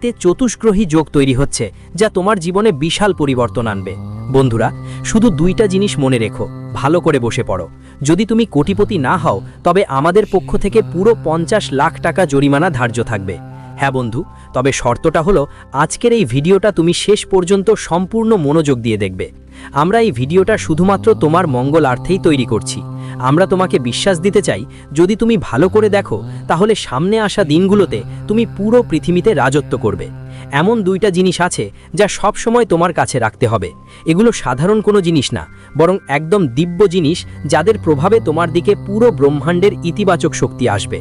তে চতুষ্গ্রহী যোগ তৈরি হচ্ছে, যা তোমার জীবনে বিশাল পরিবর্তন আনবে। বন্ধুরা, শুধু দুইটা জিনিস মনে রেখো, ভালো করে বসে পড়ো। যদি তুমি কোটিপতি না হও, তবে আমাদের পক্ষ থেকে পুরো পঞ্চাশ লাখ টাকা জরিমানা ধার্য থাকবে। হ্যাঁ বন্ধু, তবে শর্তটা হলো, আজকের এই ভিডিওটা তুমি শেষ পর্যন্ত সম্পূর্ণ মনোযোগ দিয়ে দেখবে। আমরা এই ভিডিওটা শুধুমাত্র তোমার মঙ্গলার্থেই তৈরি করছি। আমরা তোমাকে বিশ্বাস দিতে চাই, যদি তুমি ভালো করে দেখো, তাহলে সামনে আসা দিনগুলোতে তুমি পুরো পৃথিবীতে রাজত্ব করবে। এমন দুইটা জিনিস আছে যা সব সময় তোমার কাছে রাখতে হবে। এগুলো সাধারণ কোনো জিনিস না, বরং একদম দিব্য জিনিস যাদের প্রভাবে তোমার দিকে পুরো ব্রহ্মাণ্ডের ইতিবাচক শক্তি আসবে।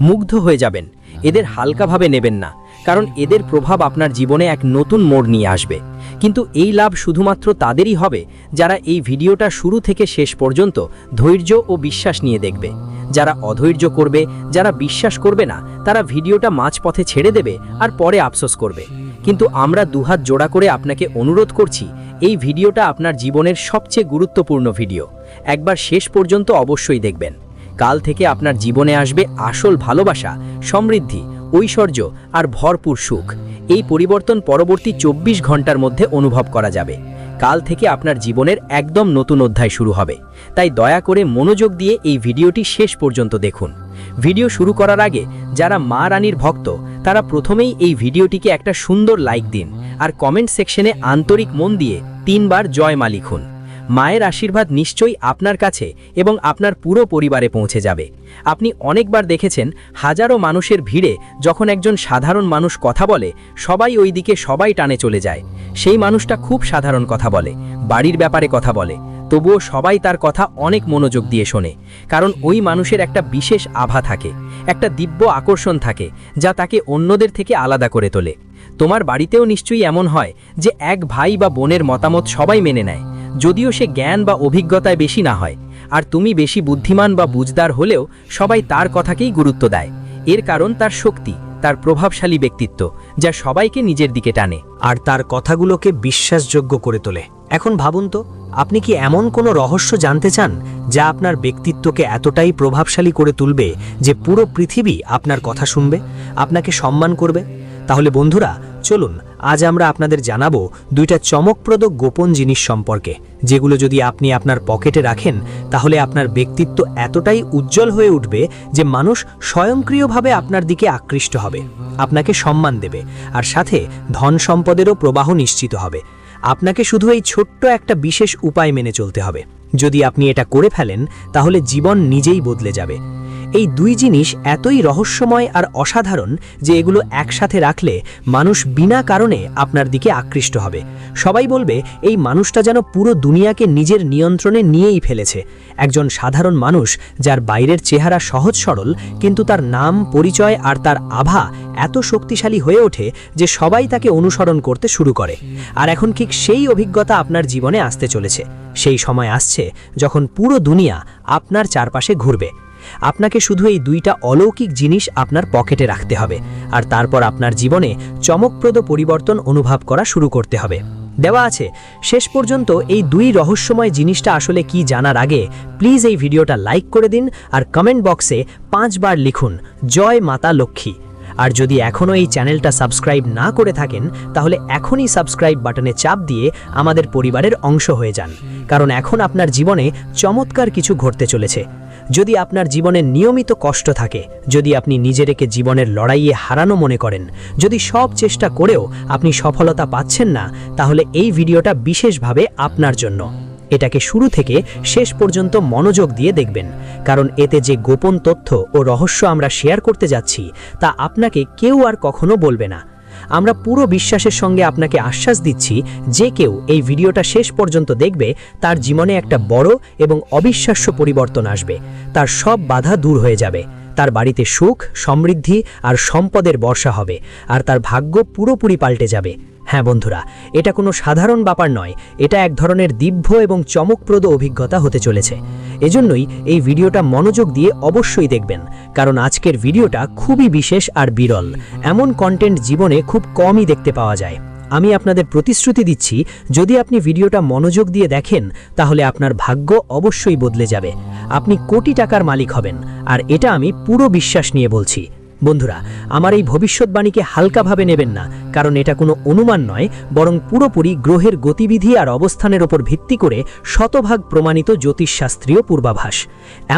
মুগ্ধ হয়ে যাবেন, এদের হালকাভাবে নেবেন না। কারণ এদের প্রভাব আপনার জীবনে এক নতুন মোড় নিয়ে আসবে। কিন্তু এই লাভ শুধুমাত্র তাদেরই হবে যারা এই ভিডিওটা শুরু থেকে শেষ পর্যন্ত ধৈর্য ও বিশ্বাস নিয়ে দেখবে। যারা অধৈর্য করবে, যারা বিশ্বাস করবে না, তারা ভিডিওটা মাঝপথে ছেড়ে দেবে আর পরে আফসোস করবে। কিন্তু আমরা দুহাত জোড়া করে আপনাকে অনুরোধ করছি, এই ভিডিওটা আপনার জীবনের সবচেয়ে গুরুত্বপূর্ণ ভিডিও। একবার শেষ পর্যন্ত অবশ্যই দেখবেন। কাল থেকে আপনার জীবনে আসবে আসল ভালোবাসা, সমৃদ্ধি ঐশ্বর্য আর ভরপুর সুখ। এই পরিবর্তন পরবর্তী চব্বিশ ঘণ্টার মধ্যে অনুভব করা যাবে। কাল থেকে আপনার জীবনের একদম নতুন অধ্যায় শুরু হবে। তাই দয়া করে মনোযোগ দিয়ে এই ভিডিওটি শেষ পর্যন্ত দেখুন। ভিডিও শুরু করার আগে যারা মা রানীর ভক্ত, তারা প্রথমেই এই ভিডিওটিকে একটা সুন্দর লাইক দিন আর কমেন্ট সেকশনে আন্তরিক মন দিয়ে তিনবার জয় মা লিখুন। মায়ের আশীর্বাদ নিশ্চয়ই আপনার কাছে এবং আপনার পুরো পরিবারে পৌঁছে যাবে। আপনি অনেকবার দেখেছেন হাজারো মানুষের ভিড়ে যখন একজন সাধারণ মানুষ কথা বলে, সবাই ওই দিকে সবাই টানে চলে যায়। সেই মানুষটা খুব সাধারণ কথা বলে, বাড়ির ব্যাপারে কথা বলে। তবুও সবাই তার কথা অনেক মনোযোগ দিয়ে শোনে, কারণ ওই মানুষের একটা বিশেষ আভা থাকে, একটা দিব্য আকর্ষণ থাকে, যা তাকে অন্যদের থেকে আলাদা করে তোলে। তোমার বাড়িতেও নিশ্চয়ই এমন হয় যে এক ভাই বা বোনের মতামত সবাই মেনে নেয়। যদিও সে জ্ঞান বা অভিজ্ঞতায় বেশি না হয়, আর তুমি বেশি বুদ্ধিমান বা বুঝদার হলেও সবাই তার কথাকেই গুরুত্ব দেয়। এর কারণ তার শক্তি, তার প্রভাবশালী ব্যক্তিত্ব, যা সবাইকে নিজের দিকে টানে। আর তার কথাগুলোকে বিশ্বাসযোগ্য করে তোলে। এখন ভাবুন তো, আপনি কি এমন কোনো রহস্য জানতে চান, যা আপনার ব্যক্তিত্বকে এতটাই প্রভাবশালী করে তুলবে যে পুরো পৃথিবী আপনার কথা শুনবে, আপনাকে সম্মান করবে? তাহলে বন্ধুরা চলুন, আজ আমরা আপনাদের জানাব দুইটা চমকপ্রদ গোপন জিনিস সম্পর্কে, যেগুলো যদি আপনি আপনার পকেটে রাখেন, তাহলে আপনার ব্যক্তিত্ব এতটাই উজ্জ্বল হয়ে উঠবে যে মানুষ স্বয়ংক্রিয়ভাবে আপনার দিকে আকৃষ্ট হবে, আপনাকে সম্মান দেবে, আর সাথে ধন সম্পদেরও প্রবাহ নিশ্চিত হবে। আপনাকে শুধু এই ছোট্ট একটা বিশেষ উপায় মেনে চলতে হবে। যদি আপনি এটা করে ফেলেন, তাহলে জীবন নিজেই বদলে যাবে। এই দুই জিনিস এতই রহস্যময় আর অসাধারণ যে এগুলো একসাথে রাখলে মানুষ বিনা কারণে আপনার দিকে আকৃষ্ট হবে। সবাই বলবে, এই মানুষটা যেন পুরো দুনিয়াকে নিজের নিয়ন্ত্রণে নিয়েই ফেলেছে। একজন সাধারণ মানুষ যার বাইরের চেহারা সহজ সরল, কিন্তু তার নাম, পরিচয় আর তার আভা এত শক্তিশালী হয়ে ওঠে যে সবাই তাকে অনুসরণ করতে শুরু করে। আর এখন ঠিক সেই অভিজ্ঞতা আপনার জীবনে আসতে চলেছে। সেই সময় আসছে যখন পুরো দুনিয়া আপনার চারপাশে ঘুরবে। আপনাকে শুধু এই দুইটা অলৌকিক জিনিস আপনার পকেটে রাখতে হবে। আর তারপর আপনার জীবনে চমকপ্রদ পরিবর্তন অনুভব করা শুরু করতে হবে। দেওয়া আছে, শেষ পর্যন্ত এই দুই রহস্যময় জিনিসটা আসলে কি জানার আগে প্লিজ এই ভিডিওটা লাইক করে দিন আর কমেন্ট বক্সে পাঁচবার লিখুন, জয় মাতা লক্ষ্মী। আর যদি এখনও এই চ্যানেলটা সাবস্ক্রাইব না করে থাকেন, তাহলে এখনই সাবস্ক্রাইব বাটনে চাপ দিয়ে আমাদের পরিবারের অংশ হয়ে যান। কারণ এখন আপনার জীবনে চমৎকার কিছু ঘটতে চলেছে। যদি আপনার জীবনে নিয়মিত কষ্ট থাকে, যদি আপনি নিজেরেকে জীবনের লড়াইয়ে হারানো মনে করেন, যদি সব চেষ্টা করেও আপনি সফলতা পাচ্ছেন না, তাহলে এই ভিডিওটা বিশেষভাবে আপনার জন্য। এটাকে শুরু থেকে শেষ পর্যন্ত মনোযোগ দিয়ে দেখবেন, কারণ এতে যে গোপন তথ্য ও রহস্য আমরা শেয়ার করতে যাচ্ছি, তা আপনাকে কেউ আর কখনো বলবে না। আমরা পুরো বিশ্বাসের সঙ্গে আপনাকে আশ্বাস দিচ্ছি, যে কেউ এই ভিডিওটা শেষ পর্যন্ত দেখবে, তার জীবনে একটা বড় এবং অবিশ্বাস্য পরিবর্তন আসবে। তার সব বাধা দূর হয়ে যাবে। তার বাড়িতে সুখ, সমৃদ্ধি আর সম্পদের বর্ষা হবে, আর তার ভাগ্য পুরোপুরি পাল্টে যাবে। হ্যাঁ বন্ধুরা, এটা কোনো সাধারণ ব্যাপার নয়, এটা এক ধরনের দিব্য এবং চমকপ্রদ অভিজ্ঞতা হতে চলেছে। এজন্যই এই ভিডিওটা মনোযোগ দিয়ে অবশ্যই দেখবেন, কারণ আজকের ভিডিওটা খুবই বিশেষ আর বিরল। এমন কন্টেন্ট জীবনে খুব কমই দেখতে পাওয়া যায়। আমি আপনাদের প্রতিশ্রুতি দিচ্ছি, যদি আপনি ভিডিওটা মনোযোগ দিয়ে দেখেন, তাহলে আপনার ভাগ্য অবশ্যই বদলে যাবে। আপনি কোটি টাকার মালিক হবেন, আর এটা আমি পুরো বিশ্বাস নিয়ে বলছি। বন্ধুরা, আমার এই ভবিষ্যৎবাণীকে হালকাভাবে নেবেন না, কারণ এটা কোনো অনুমান নয়, বরং পুরোপুরি গ্রহের গতিবিধি আর অবস্থানের ওপর ভিত্তি করে শতভাগ প্রমাণিত জ্যোতিষশাস্ত্রীয় পূর্বাভাস।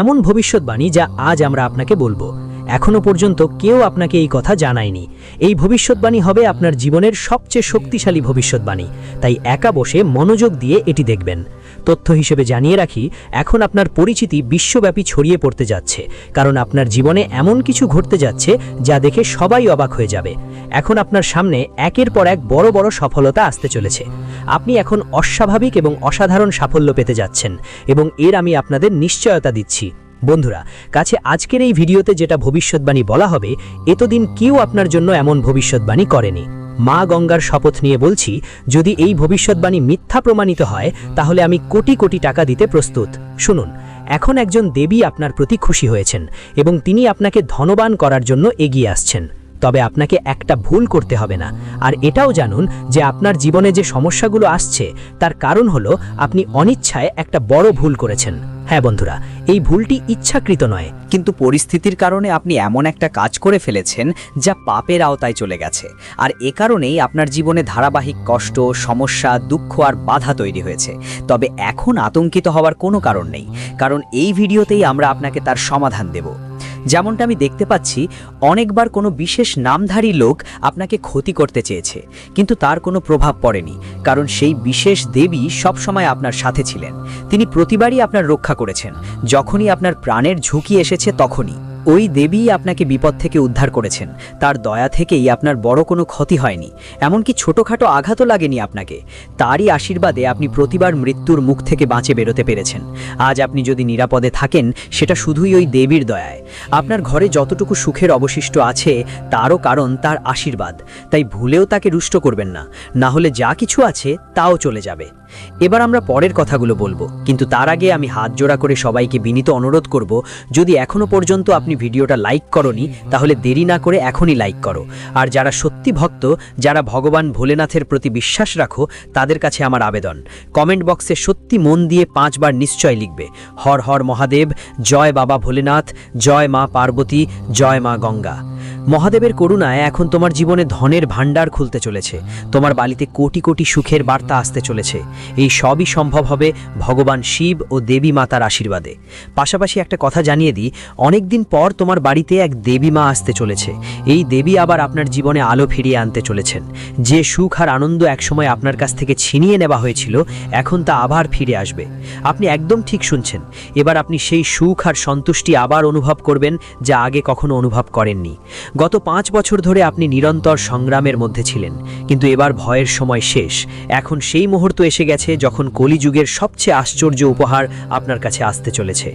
এমন ভবিষ্যৎবাণী যা আজ আমরা আপনাকে বলব। এখনও পর্যন্ত কেউ আপনাকে এই কথা জানায়নি। এই ভবিষ্যৎবাণী হবে আপনার জীবনের সবচেয়ে শক্তিশালী ভবিষ্যৎবাণী। তাই একা বসে মনোযোগ দিয়ে এটি দেখবেন। তথ্য হিসেবে জানিয়ে রাখি, এখন আপনার পরিচিতি বিশ্বব্যাপী ছড়িয়ে পড়তে যাচ্ছে, কারণ আপনার জীবনে এমন কিছু ঘটতে যাচ্ছে যা দেখে সবাই অবাক হয়ে যাবে। এখন আপনার সামনে একের পর এক বড় বড় সফলতা আসতে চলেছে। আপনি এখন অস্বাভাবিক এবং অসাধারণ সাফল্য পেতে যাচ্ছেন, এবং এর আমি আপনাদের নিশ্চয়তা দিচ্ছি। বন্ধুরা, কাছে আজকের এই ভিডিওতে যেটা ভবিষ্যৎবাণী বলা হবে, এতদিন কেউ আপনার জন্য এমন ভবিষ্যৎবাণী করেনি। মা গঙ্গার শপথ নিয়ে বলছি, যদি এই ভবিষ্যৎবাণী মিথ্যা প্রমাণিত হয়, তাহলে আমি কোটি কোটি টাকা দিতে প্রস্তুত। শুনুন, এখন একজন দেবী আপনার প্রতি খুশি হয়েছেন এবং তিনি আপনাকে ধনবান করার জন্য এগিয়ে আসছেন। তবে আপনাকে একটা ভুল করতে হবে না। আর এটাও জানুন যে আপনার জীবনে যে সমস্যাগুলো আসছে, তার কারণ হলো আপনি অনিচ্ছায় একটা বড় ভুল করেছেন। হ্যাঁ বন্ধুরা, এই ভুলটি ইচ্ছাকৃত নয়। কিন্তু পরিস্থিতির কারণে আপনি এমন একটা কাজ করে ফেলেছেন যা পাপের আওতায় চলে গেছে। আর এ কারণেই আপনার জীবনে ধারাবাহিক কষ্ট, সমস্যা, দুঃখ আর বাধা তৈরি হয়েছে। তবে এখন আতঙ্কিত হওয়ার কোনো কারণ নেই। কারণ এই ভিডিওতেই আমরা আপনাকে তার সমাধান দেব। যেমনটা আমি দেখতে পাচ্ছি, অনেকবার কোনো বিশেষ নামধারী লোক আপনাকে ক্ষতি করতে চেয়েছে, কিন্তু তার কোনো প্রভাব পড়েনি, কারণ সেই বিশেষ দেবী সবসময় আপনার সাথে ছিলেন। তিনি প্রতিবারই আপনার রক্ষা করেছেন, যখনই আপনার প্রাণের ঝুঁকি এসেছে তখনই। ওই দেবীই আপনাকে বিপদ থেকে উদ্ধার করেছেন। তার দয়া থেকেই আপনার বড় কোনো ক্ষতি হয়নি। এমনকি ছোটোখাটো আঘাতও লাগেনি আপনাকে। তারই আশীর্বাদে আপনি প্রতিবার মৃত্যুর মুখ থেকে বাঁচে বেরোতে পেরেছেন। আজ আপনি যদি নিরাপদে থাকেন, সেটা শুধুই ওই দেবীর দয়ায়। আপনার ঘরে যতটুকু সুখের অবশিষ্ট আছে, তারও কারণ তার আশীর্বাদ। তাই ভুলেও তাকে রুষ্ট করবেন না। না হলে যা কিছু আছে, তাও চলে যাবে। এবার আমরা পরের কথাগুলো বলব। কিন্তু তার আগে আমি হাত জোড়া করে সবাইকে বিনীত অনুরোধ করব, যদি এখনও পর্যন্ত আপনি ভিডিওটা লাইক করনি, তাহলে দেরি না করে এখনই লাইক করো। আর যারা সত্যি ভক্ত, যারা ভগবান ভোলেনাথের প্রতি বিশ্বাস রাখো, তাদের কাছে আমার আবেদন। কমেন্ট বক্সে সত্যি মন দিয়ে পাঁচবার নিশ্চয় লিখবে, হর হর মহাদেব, জয় বাবা ভোলেনাথ, জয় মা পার্বতী, জয় মা গঙ্গা। মহাদেবের করুণায় এখন তোমার জীবনে ধনের ভাণ্ডার খুলতে চলেছে। তোমার বালিতে কোটি কোটি সুখের বার্তা আসতে চলেছে। এই সবই সম্ভব হবে ভগবান শিব ও দেবী মাতার আশীর্বাদে। পাশাপাশি একটা কথা জানিয়ে দিই, অনেকদিন পর তোমার বাড়িতে এক দেবী মা আসতে চলেছে। এই দেবী আবার আপনার জীবনে আলো ফিরিয়ে আনতে চলেছেন। যে সুখ আর আনন্দ একসময় আপনার কাছ থেকে ছিনিয়ে নেওয়া হয়েছিল, এখন তা আবার ফিরে আসবে। আপনি একদম ঠিক শুনছেন। এবার আপনি সেই সুখ আর সন্তুষ্টি আবার অনুভব করবেন, যা আগে কখনো অনুভব করেননি। গত পাঁচ বছর ধরে আপনি নিরন্তর সংগ্রামের মধ্যে ছিলেন, কিন্তু এবার ভয়ের সময় শেষ। এখন সেই মুহূর্ত এসে গেছে যখন কলিযুগের সবচেয়ে আশ্চর্য উপহার আপনার কাছে আসতে চলেছে।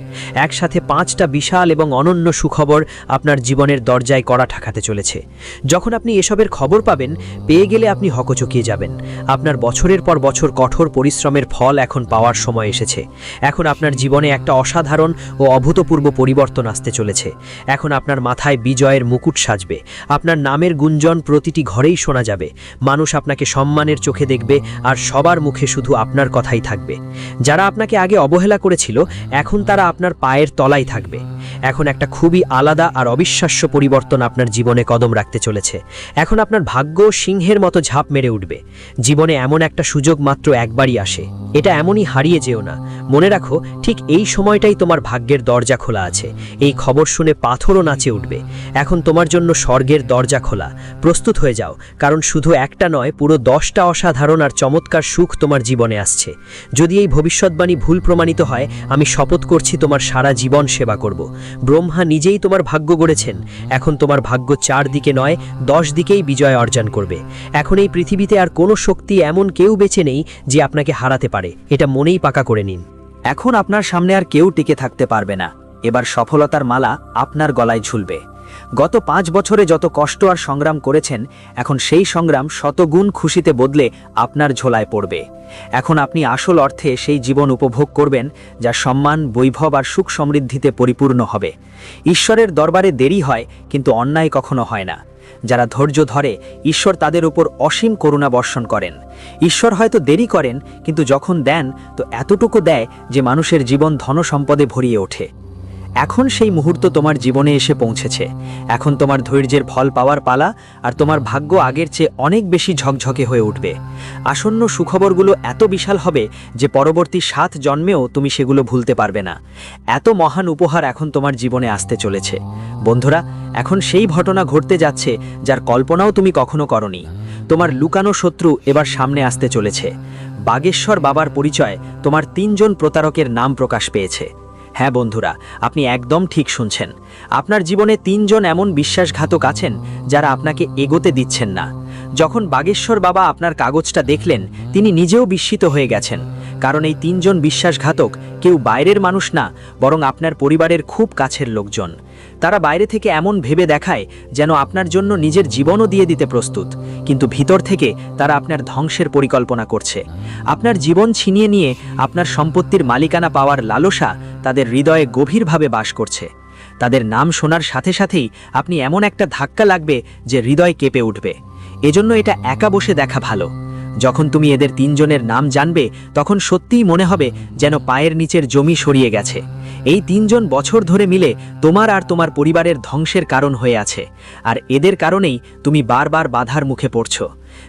একসাথে পাঁচটা বিশাল এবং অনন্য সুখবর আপনার জীবনের দরজায় কড়া ঠাকাতে চলেছে। যখন আপনি এসবের খবর পাবেন, পেয়ে গেলে আপনি হকচকিয়ে যাবেন। আপনার বছরের পর বছর কঠোর পরিশ্রমের ফল এখন পাওয়ার সময় এসেছে। এখন আপনার জীবনে একটা অসাধারণ ও অভূতপূর্ব পরিবর্তন আসতে চলেছে। এখন আপনার মাথায় বিজয়ের মুকুট সাজবে। আপনার নামের গুঞ্জন প্রতিটি ঘরেই শোনা যাবে। মানুষ আপনাকে সম্মানের চোখে দেখবে আর সবার মুখে শুধু আপনার কথাই থাকবে। যারা আপনাকে আগে অবহেলা করেছিল, এখন তারা আপনার পায়ের তলায় থাকবে। এখন একটা খুবই আলাদা আর অবিশ্বাস্য পরিবর্তন আপনার জীবনে কদম রাখতে চলেছে। এখন আপনার ভাগ্য সিংহের মতো ঝাঁপ মেরে উঠবে। জীবনে এমন একটা সুযোগ মাত্র একবারই আসে। এটা এমনই হারিয়ে যেও না। মনে রাখো, ঠিক এই সময়টাই তোমার ভাগ্যের দরজা খোলা আছে। এই খবর শুনে পাথরও নাচে উঠবে। এখন তোমার জন্য স্বর্গের দরজা খোলা। প্রস্তুত হয়ে যাও, কারণ শুধু একটা নয়, পুরো দশটা অসাধারণ আর চমৎকার সুখ তোমার জীবনে আসছে। যদি এই ভবিষ্যৎবাণী ভুল প্রমাণিত হয়, আমি শপথ করছি তোমার সারা জীবন সেবা করব। ব্রহ্মা নিজেই তোমার ভাগ্য গড়েছেন। এখন তোমার ভাগ্য চারদিকে নয়, দশ দিকেই বিজয় অর্জন করবে। এখন এই পৃথিবীতে আর কোনো শক্তি এমন কেউ বেঁচে নেই যে আপনাকে হারাতে পারে। এটা মনেই পাকা করে নিন। এখন আপনার সামনে আর কেউ টিকে থাকতে পারবে না। এবার সফলতার মালা আপনার গলায় ঝুলবে। গত পাঁচ বছরে যত কষ্ট আর সংগ্রাম করেছেন, এখন সেই সংগ্রাম শতগুণ খুশিতে বদলে আপনার ঝোলায় পড়বে। এখন আপনি আসল অর্থে সেই জীবন উপভোগ করবেন, যা সম্মান, বৈভব আর সুখ সমৃদ্ধিতে পরিপূর্ণ হবে। ঈশ্বরের দরবারে দেরি হয়, কিন্তু অন্যায় কখনো হয় না। যারা ধৈর্য ধরে, ঈশ্বর তাদের উপর অসীম করুণা বর্ষণ করেন। ঈশ্বর হয়তো দেরি করেন, কিন্তু যখন দেন, তো এতটুকু দেয় যে মানুষের জীবন ধনসম্পদে ভরিয়ে ওঠে। এখন সেই মুহূর্ত তোমার জীবনে এসে পৌঁছেছে। এখন তোমার ধৈর্যের ফল পাওয়ার পালা আর তোমার ভাগ্য আগের চেয়ে অনেক বেশি ঝকঝকে হয়ে উঠবে। আসন্ন সুখবরগুলো এত বিশাল হবে যে পরবর্তী সাত জন্মেও তুমি সেগুলো ভুলতে পারবে না। এত মহান উপহার এখন তোমার জীবনে আসতে চলেছে। বন্ধুরা, এখন সেই ঘটনা ঘটতে যাচ্ছে যার কল্পনাও তুমি কখনো করনি। তোমার লুকানো শত্রু এবার সামনে আসতে চলেছে। বাগেশ্বর বাবার পরিচয় তোমার তিনজন প্রতারকের নাম প্রকাশ পেয়েছে। হ্যাঁ বন্ধুরা, আপনি একদম ঠিক শুনছেন। আপনার জীবনে তিনজন এমন বিশ্বাসঘাতক আছেন যারা আপনাকে এগোতে দিচ্ছেন না। যখন বাগেশ্বর বাবা আপনার কাগজটা দেখলেন, তিনি নিজেও বিস্মিত হয়ে গেছেন। কারণ এই তিনজন বিশ্বাসঘাতক কেউ বাইরের মানুষ না, বরং আপনার পরিবারের খুব কাছের লোকজন। তারা বাইরে থেকে এমন ভেবে দেখায় যেন আপনার জন্য নিজের জীবনও দিয়ে দিতে প্রস্তুত, কিন্তু ভিতর থেকে তারা আপনার ধ্বংসের পরিকল্পনা করছে। আপনার জীবন ছিনিয়ে নিয়ে আপনার সম্পত্তির মালিকানা পাওয়ার লালসা তাদের হৃদয়ে গভীরভাবে বাস করছে। তাদের নাম শোনার সাথে সাথেই আপনি এমন একটা ধাক্কা লাগবে যে হৃদয় কেঁপে উঠবে। এজন্য এটা একা বসে দেখা ভালো। যখন তুমি এদের তিনজনের নাম জানবে, তখন সত্যিই মনে হবে যেন পায়ের নিচের জমি সরিয়ে গেছে। এই তিনজন বছর ধরে মিলে তোমার আর তোমার পরিবারের ধ্বংসের কারণ হয়ে আছে। আর এদের কারণেই তুমি বারবার বাধার মুখে পড়ছো।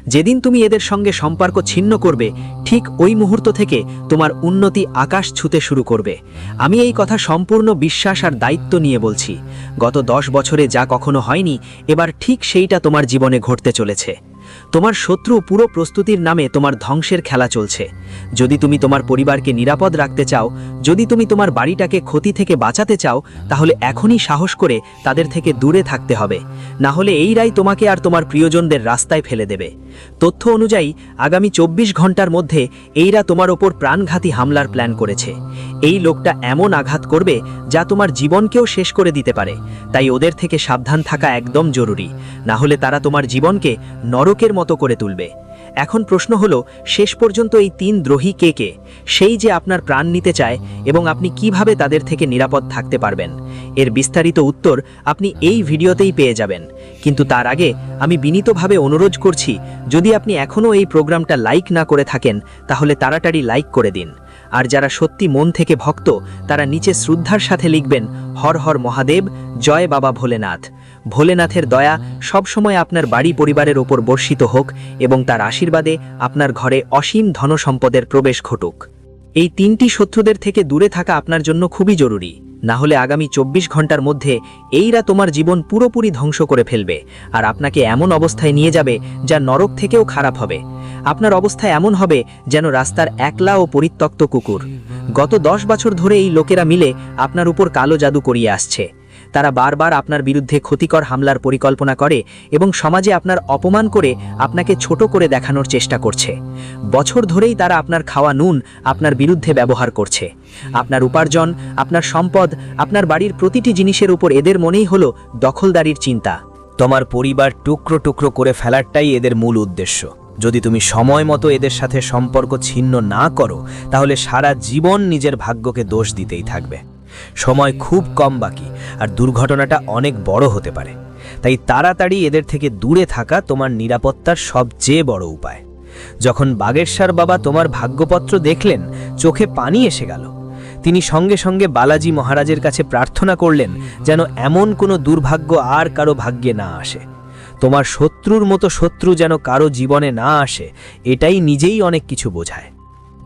যেদিন তুমি এদের সঙ্গে সম্পর্ক ছিন্ন করবে, ঠিক ওই মুহূর্ত থেকে তোমার উন্নতি আকাশ ছুতে শুরু করবে। আমি এই কথা সম্পূর্ণ বিশ্বাস আর দায়িত্ব নিয়ে বলছি। গত দশ বছরে যা কখনো হয়নি, এবার ঠিক সেইটা তোমার জীবনে ঘটতে চলেছে। তোমার শত্রু পুরো প্রস্তুতির নামে তোমার ধ্বংসের খেলা চলছে। যদি তুমি তোমার পরিবারকে নিরাপদ রাখতে চাও, যদি তুমি তোমার বাড়িটাকে ক্ষতি থেকে বাঁচাতে চাও, তাহলে এখনই সাহস করে তাদের থেকে দূরে থাকতে হবে। না হলে এই রাই তোমাকে আর তোমার প্রিয়জনদের রাস্তায় ফেলে দেবে। তথ্য অনুযায়ী, আগামী চব্বিশ ঘণ্টার মধ্যে এইরা তোমার ওপর প্রাণঘাতী হামলার প্ল্যান করেছে। এই লোকটা এমন আঘাত করবে যা তোমার জীবনকেও শেষ করে দিতে পারে। তাই ওদের থেকে সাবধান থাকা একদম জরুরি। না হলে তারা তোমার জীবনকে নরকের মতো করে তুলবে। এখন প্রশ্ন হলো, শেষ পর্যন্ত এই তিন দ্রোহী কে কে? সেই যে আপনার প্রাণ নিতে চায় এবং আপনি কীভাবে তাদের থেকে নিরাপদ থাকতে পারবেন? এর বিস্তারিত উত্তর আপনি এই ভিডিওতেই পেয়ে যাবেন। কিন্তু তার আগে আমি বিনীতভাবে অনুরোধ করছি, যদি আপনি এখনও এই প্রোগ্রামটা লাইক না করে থাকেন, তাহলে তাড়াতাড়ি লাইক করে দিন। আর যারা সত্যি মন থেকে ভক্ত, তারা নিচে শ্রদ্ধার সাথে লিখবেন, হর হর মহাদেব, জয় বাবা ভোলেনাথ। ভোলেনাথের দয়া সবসময় আপনার বাড়ি পরিবারের ওপর বর্ষিত হোক এবং তার আশীর্বাদে আপনার ঘরে অসীম ধনসম্পদের প্রবেশ ঘটুক। এই তিনটি শত্রুদের থেকে দূরে থাকা আপনার জন্য খুবই জরুরি। না হলে আগামী চব্বিশ ঘণ্টার মধ্যে এইরা তোমার জীবন পুরোপুরি ধ্বংস করে ফেলবে, আর আপনাকে এমন অবস্থায় নিয়ে যাবে যা নরক থেকেও খারাপ হবে। আপনার অবস্থা এমন হবে যেন রাস্তার একলা ও পরিত্যক্ত কুকুর। গত দশ বছর ধরে এই লোকেরা মিলে আপনার উপর কালো জাদু করিয়ে আসছে। তারা বারবার আপনার বিরুদ্ধে ক্ষতিকর হামলার পরিকল্পনা করে এবং সমাজে আপনার অপমান করে আপনাকে ছোট করে দেখানোর চেষ্টা করছে। বছর ধরেই তারা আপনার খাওয়া নুন, আপনার বিরুদ্ধে ব্যবহার করছে। আপনার উপার্জন, আপনার সম্পদ, আপনার বাড়ির প্রতিটি জিনিসের উপর এদের মনেই হলো দখলদারির চিন্তা। তোমার পরিবার টুকরো টুকরো করে ফেলারটাই এদের মূল উদ্দেশ্য। যদি তুমি সময় মতো এদের সাথে সম্পর্ক ছিন্ন না করো, তাহলে সারা জীবন নিজের ভাগ্যকে দোষ দিতেই থাকবে। সময় খুব কম বাকি, আর দুর্ঘটনাটা অনেক বড় হতে পারে। তাই তাড়াতাড়ি এদের থেকে দূরে থাকা তোমার নিরাপত্তার সবচেয়ে বড় উপায়। যখন বাগেশ্বর বাবা তোমার ভাগ্যপত্র দেখলেন, চোখে পানি এসে গেল। তিনি সঙ্গে সঙ্গে বালাজি মহারাজের কাছে প্রার্থনা করলেন যেন এমন কোনো দুর্ভাগ্য আর কারও ভাগ্যে না আসে। তোমার শত্রুর মতো শত্রু যেন কারও জীবনে না আসে, এটাই নিজেই অনেক কিছু বোঝায়।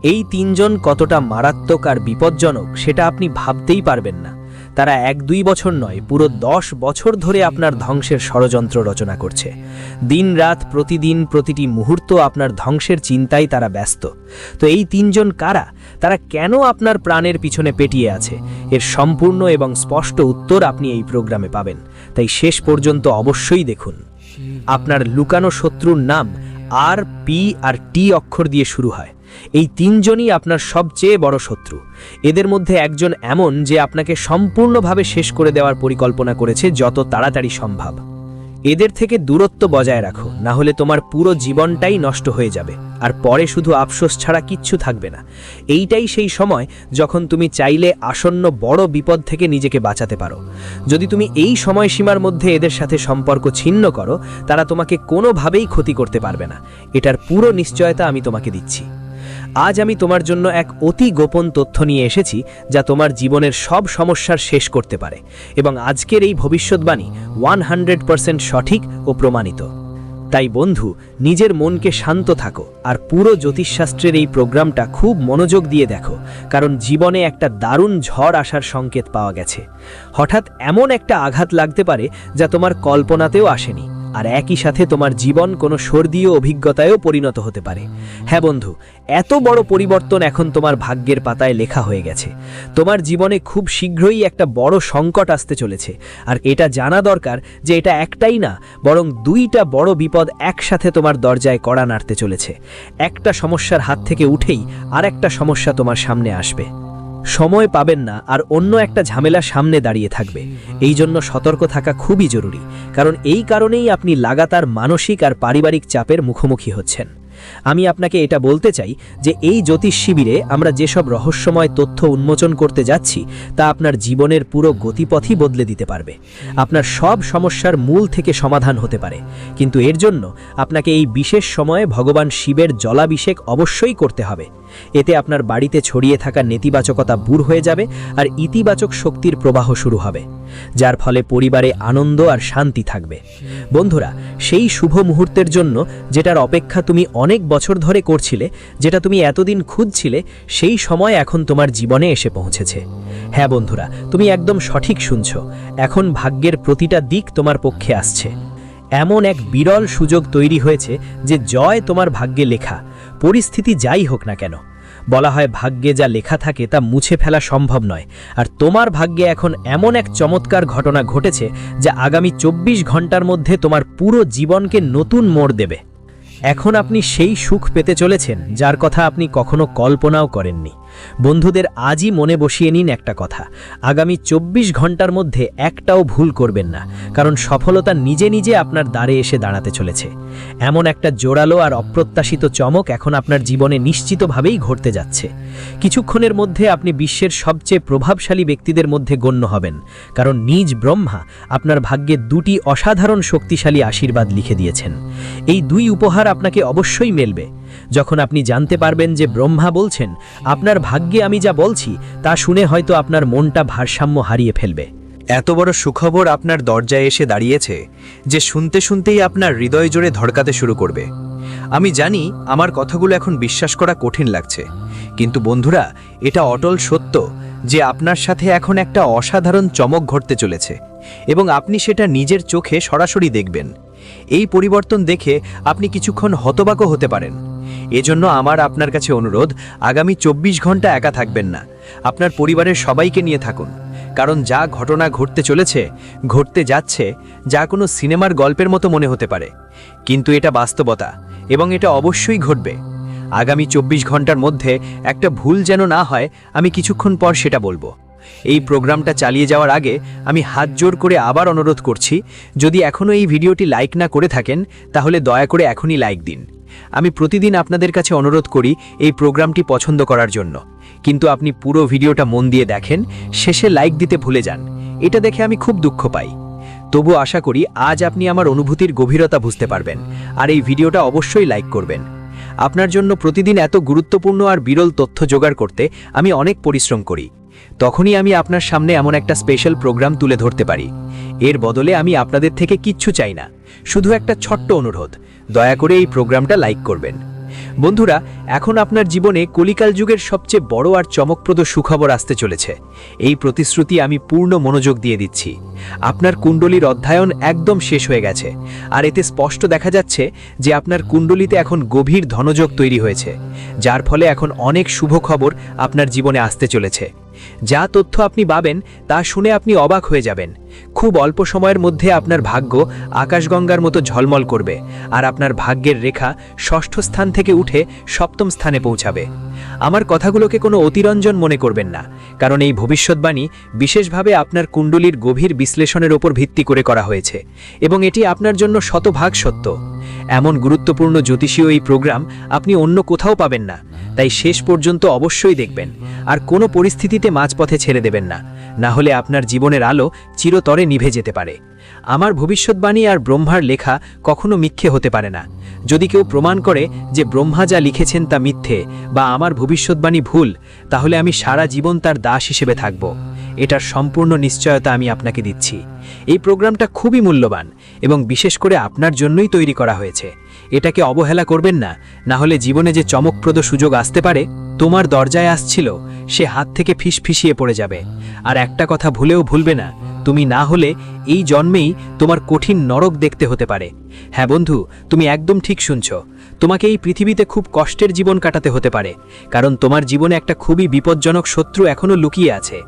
এই তিনজন কতটা মারাত্মক আর বিপজ্জনক সেটা আপনি ভাবতেই পারবেন না। তারা এক দুই বছর নয়, পুরো দশ বছর ধরে আপনার ধ্বংসের ষড়যন্ত্র রচনা করছে। দিন রাত প্রতিদিন প্রতিটি মুহূর্ত আপনার ধ্বংসের চিন্তায় তারা ব্যস্ত। তো এই তিনজন কারা? তারা কেন আপনার প্রাণের পিছনে পেটিয়ে আছে? এর সম্পূর্ণ এবং স্পষ্ট উত্তর আপনি এই প্রোগ্রামে পাবেন। তাই শেষ পর্যন্ত অবশ্যই দেখুন। আপনার লুকানো শত্রুর নাম আর পি আর টি অক্ষর দিয়ে শুরু হয়। এই তিনজনই আপনার সবচেয়ে বড় শত্রু। এদের মধ্যে একজন এমন যে আপনাকে সম্পূর্ণভাবে শেষ করে দেওয়ার পরিকল্পনা করেছে যত তাড়াতাড়ি সম্ভব। এদের থেকে দূরত্ব বজায় রাখো, না হলে তোমার পুরো জীবনটাই নষ্ট হয়ে যাবে, আর পরে শুধু আফসোস ছাড়া কিচ্ছু থাকবে না। এইটাই সেই সময় যখন তুমি চাইলে আসন্ন বড় বিপদ থেকে নিজেকে বাঁচাতে পারো। যদি তুমি এই সময়সীমার মধ্যে এদের সাথে সম্পর্ক ছিন্ন করো, তারা তোমাকে কোনোভাবেই ক্ষতি করতে পারবে না। এটার পুরো নিশ্চয়তা আমি তোমাকে দিচ্ছি। আজ আমি তোমার জন্য এক অতি গোপন তথ্য নিয়ে এসেছি যা তোমার জীবনের সব সমস্যার শেষ করতে পারে এবং আজকের এই ভবিষ্যৎবাণী ওয়ান হান্ড্রেড সঠিক ও প্রমাণিত। তাই বন্ধু, নিজের মনকে শান্ত থাকো আর পুরো জ্যোতিষশাস্ত্রের এই প্রোগ্রামটা খুব মনোযোগ দিয়ে দেখো, কারণ জীবনে একটা দারুণ ঝড় আসার সংকেত পাওয়া গেছে। হঠাৎ এমন একটা আঘাত লাগতে পারে যা তোমার কল্পনাতেও আসেনি। আর একই সাথে তোমার জীবন কোনো স্বর্গীয় অভিজ্ঞতায়ও পরিণত হতে পারে। হ্যাঁ বন্ধু, এত বড় পরিবর্তন এখন তোমার ভাগ্যের পাতায় লেখা হয়ে গেছে। তোমার জীবনে খুব শীঘ্রই একটা বড় সংকট আসতে চলেছে। আর এটা জানা দরকার যে এটা একটাই না, বরং দুইটা বড় বিপদ একসাথে তোমার দরজায় কড়া নাড়তে চলেছে। একটা সমস্যার হাত থেকে উঠেই আর একটা সমস্যা তোমার সামনে আসবে। সময় পাবেন না আর অন্য একটা ঝামেলা সামনে দাঁড়িয়ে থাকবে। এই জন্য সতর্ক থাকা খুবই জরুরি, কারণ এই কারণেই আপনি লাগাতার মানসিক আর পারিবারিক চাপের মুখোমুখি হচ্ছেন। আমি আপনাকে এটা বলতে চাই যে এই জ্যোতিষ শিবিরে আমরা যেসব রহস্যময় তথ্য উন্মোচন করতে যাচ্ছি, তা আপনার জীবনের পুরো গতিপথই বদলে দিতে পারবে। আপনার সব সমস্যার মূল থেকে সমাধান হতে পারে। কিন্তু এর জন্য আপনাকে এই বিশেষ সময়ে ভগবান শিবের জলাভিষেক অবশ্যই করতে হবে। এতে আপনার বাড়িতে ছড়িয়ে থাকা নেতিবাচকতা দূর হয়ে যাবে আর ইতিবাচক শক্তির প্রবাহ শুরু হবে, যার ফলে পরিবারে আনন্দ আর শান্তি থাকবে। বন্ধুরা, সেই শুভ মুহূর্তের জন্য যেটার অপেক্ষা তুমি অনেক বছর ধরে করছিলে, যেটা তুমি এতদিন খুঁজছিলে, সেই সময় এখন তোমার জীবনে এসে পৌঁছেছে। হ্যাঁ বন্ধুরা, তুমি একদম সঠিক শুনছ। এখন ভাগ্যের প্রতিটা দিক তোমার পক্ষে আসছে। এমন এক বিরল সুযোগ তৈরি হয়েছে যে জয় তোমার ভাগ্যে লেখা। পরিস্থিতি যাই হোক না কেন, বলা হয় ভাগ্যে যা লেখা থাকে তা মুছে ফেলা সম্ভব নয়, আর তোমার ভাগ্যে এখন এমন এক চমৎকার ঘটনা ঘটেছে যা আগামী চব্বিশ ঘণ্টার মধ্যে তোমার পুরো জীবনকে নতুন মোড় দেবে। এখন আপনি সেই সুখ পেতে চলেছেন যার কথা আপনি কখনো কল্পনাও করেননি। বন্ধুদের আজই মনে বসিয়ে নিন একটা কথা। আগামী চব্বিশ ঘণ্টার মধ্যে একটাও ভুল করবেন না, কারণ সফলতা নিজে নিজে আপনার দ্বারে এসে দাঁড়াতে চলেছে। এমন একটা জোরালো আর অপ্রত্যাশিত চমক এখন আপনার জীবনে নিশ্চিতভাবেই ঘটতে যাচ্ছে। কিছুক্ষণের মধ্যে আপনি বিশ্বের সবচেয়ে প্রভাবশালী ব্যক্তিদের মধ্যে গণ্য হবেন, কারণ নিজ ব্রহ্মা আপনার ভাগ্যে দুটি অসাধারণ শক্তিশালী আশীর্বাদ লিখে দিয়েছেন। এই দুই উপহার আপনাকে অবশ্যই মেলবে। যখন আপনি জানতে পারবেন যে ব্রহ্মা বলছেন, আপনার ভাগ্যে আমি যা বলছি, তা শুনে হয়তো আপনার মনটা ভারসাম্য হারিয়ে ফেলবে। এত বড় সুখবর আপনার দরজায় এসে দাঁড়িয়েছে, যে শুনতে শুনতেই আপনার হৃদয় জোরে ধড়কাতে শুরু করবে। আমি জানি আমার কথাগুলো এখন বিশ্বাস করা কঠিন লাগছে, কিন্তু বন্ধুরা, এটা অটল সত্য যে আপনার সাথে এখন একটা অসাধারণ চমক ঘটতে চলেছে, এবং আপনি সেটা নিজের চোখে সরাসরি দেখবেন। এই পরিবর্তন দেখে আপনি কিছুক্ষণ হতবাকও হতে পারেন। এজন্য আমার আপনার কাছে অনুরোধ, আগামী চব্বিশ ঘণ্টা একা থাকবেন না। আপনার পরিবারের সবাইকে নিয়ে থাকুন। কারণ যা ঘটনা ঘটতে চলেছে, ঘটতে যাচ্ছে, যা কোনো সিনেমার গল্পের মতো মনে হতে পারে। কিন্তু এটা বাস্তবতা, এবং এটা অবশ্যই ঘটবে। আগামী চব্বিশ ঘণ্টার মধ্যে একটা ভুল যেন না হয়, আমি কিছুক্ষণ পর সেটা বলব। এই প্রোগ্রামটা চালিয়ে যাওয়ার আগে আমি হাত জোর করে আবার অনুরোধ করছি, যদি এখনও এই ভিডিওটি লাইক না করে থাকেন, তাহলে দয়া করে এখনই লাইক দিন। আমি প্রতিদিন আপনাদের কাছে অনুরোধ করি এই প্রোগ্রামটি পছন্দ করার জন্য। কিন্তু আপনি পুরো ভিডিওটা মন দিয়ে দেখেন, শেষে লাইক দিতে ভুলে যান। এটা দেখে আমি খুব দুঃখ পাই। তবু আশা করি আজ আপনি আমার অনুভূতির গভীরতা বুঝতে পারবেন আর এই ভিডিওটা অবশ্যই লাইক করবেন। আপনার জন্য প্রতিদিন এত গুরুত্বপূর্ণ আর বিরল তথ্য জোগাড় করতে আমি অনেক পরিশ্রম করি। তখনই আমি আপনার সামনে এমন একটা স্পেশাল প্রোগ্রাম তুলে ধরতে পারি। এর বদলে আমি আপনাদের থেকে কিচ্ছু চাই না। শুধু একটা ছোট্ট অনুরোধ দয়া করে এই প্রোগ্রামটা লাইক করবেন। বন্ধুরা, এখন আপনার জীবনে কলিকাল যুগের সবচেয়ে বড় আর চমকপ্রদ সুখবর আসতে চলেছে। এই প্রতিশ্রুতি আমি পূর্ণ মনোযোগ দিয়ে দিচ্ছি। আপনার কুণ্ডলীর অধ্যয়ন একদম শেষ হয়ে গেছে, আর এতে স্পষ্ট দেখা যাচ্ছে যে আপনার কুণ্ডলিতে এখন গভীর ধনযোগ তৈরি হয়েছে, যার ফলে এখন অনেক শুভ খবর আপনার জীবনে আসতে চলেছে। যা তথ্য আপনি পাবেন, তা শুনে আপনি অবাক হয়ে যাবেন। খুব অল্প সময়ের মধ্যে আপনার ভাগ্য আকাশগঙ্গার মতো ঝলমল করবে আর আপনার ভাগ্যের রেখা ষষ্ঠ স্থান থেকে উঠে সপ্তম স্থানে পৌঁছাবে। আমার কথাগুলোকে কোনো অতিরঞ্জন মনে করবেন না, কারণ এই ভবিষ্যৎবাণী বিশেষভাবে আপনার কুণ্ডলীর গভীর বিশ্লেষণের ওপর ভিত্তি করে করা হয়েছে এবং এটি আপনার জন্য শতভাগ সত্য। এমন গুরুত্বপূর্ণ জ্যোতিষীয় এই প্রোগ্রাম আপনি অন্য কোথাও পাবেন না, তাই শেষ পর্যন্ত অবশ্যই দেখবেন, আর কোনো পরিস্থিতিতে মাঝপথে ছেড়ে দেবেন না। না হলে আপনার জীবনের আলো চিরতরে নিভে যেতে পারে। আমার ভবিষ্যৎবাণী আর ব্রহ্মার লেখা কখনো মিথ্যে হতে পারে না। যদি কেউ প্রমাণ করে যে ব্রহ্মা যা লিখেছেন তা মিথ্যে বা আমার ভবিষ্যৎবাণী ভুল, তাহলে আমি সারা জীবন তার দাস হিসেবে থাকব। এটার সম্পূর্ণ নিশ্চয়তা আমি আপনাকে দিচ্ছি। এই প্রোগ্রামটা খুবই মূল্যবান এবং বিশেষ করে আপনার জন্যই তৈরি করা হয়েছে। এটাকে অবহেলা করবেন না না হলে জীবনে যে চমকপ্রদ সুযোগ আসতে পারে, তোমার দরজায় আসছিল, সে হাত থেকে ফিস ফিসিয়ে পড়ে যাবে। আর একটা কথা ভুলেও ভুলবে না তুমি না হলে এই জন্মেই তোমার কঠিন নরক দেখতে হতে পারে। হ্যাঁ বন্ধু, তুমি একদম ঠিক শুনছ। তোমাকে এই পৃথিবীতে খুব কষ্টের জীবন কাটাতে হতে পারে, কারণ তোমার জীবনে একটা খুবই বিপজ্জনক শত্রু এখনও লুকিয়ে আছে।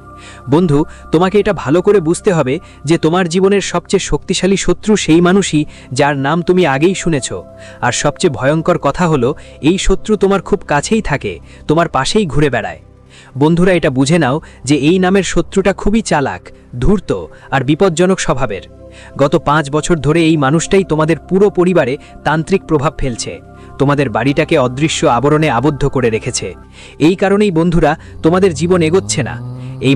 বন্ধু, তোমাকে এটা ভালো করে বুঝতে হবে যে তোমার জীবনের সবচেয়ে শক্তিশালী শত্রু সেই মানুষই যার নাম তুমি আগেই শুনেছ। আর সবচেয়ে ভয়ঙ্কর কথা হলো, এই শত্রু তোমার খুব কাছেই থাকে, তোমার পাশেই ঘুরে বেড়ায়। বন্ধুরা এটা বুঝে নাও যে এই নামের শত্রুটা খুবই চালাক, ধূর্ত আর বিপজ্জনক স্বভাবের। গত পাঁচ বছর ধরে এই মানুষটাই তোমাদের পুরো পরিবারে তান্ত্রিক প্রভাব ফেলছে, তোমাদের বাড়িটাকে অদৃশ্য আবরণে আবদ্ধ করে রেখেছে। এই কারণেই বন্ধুরা, তোমাদের জীবন এগোচ্ছে না।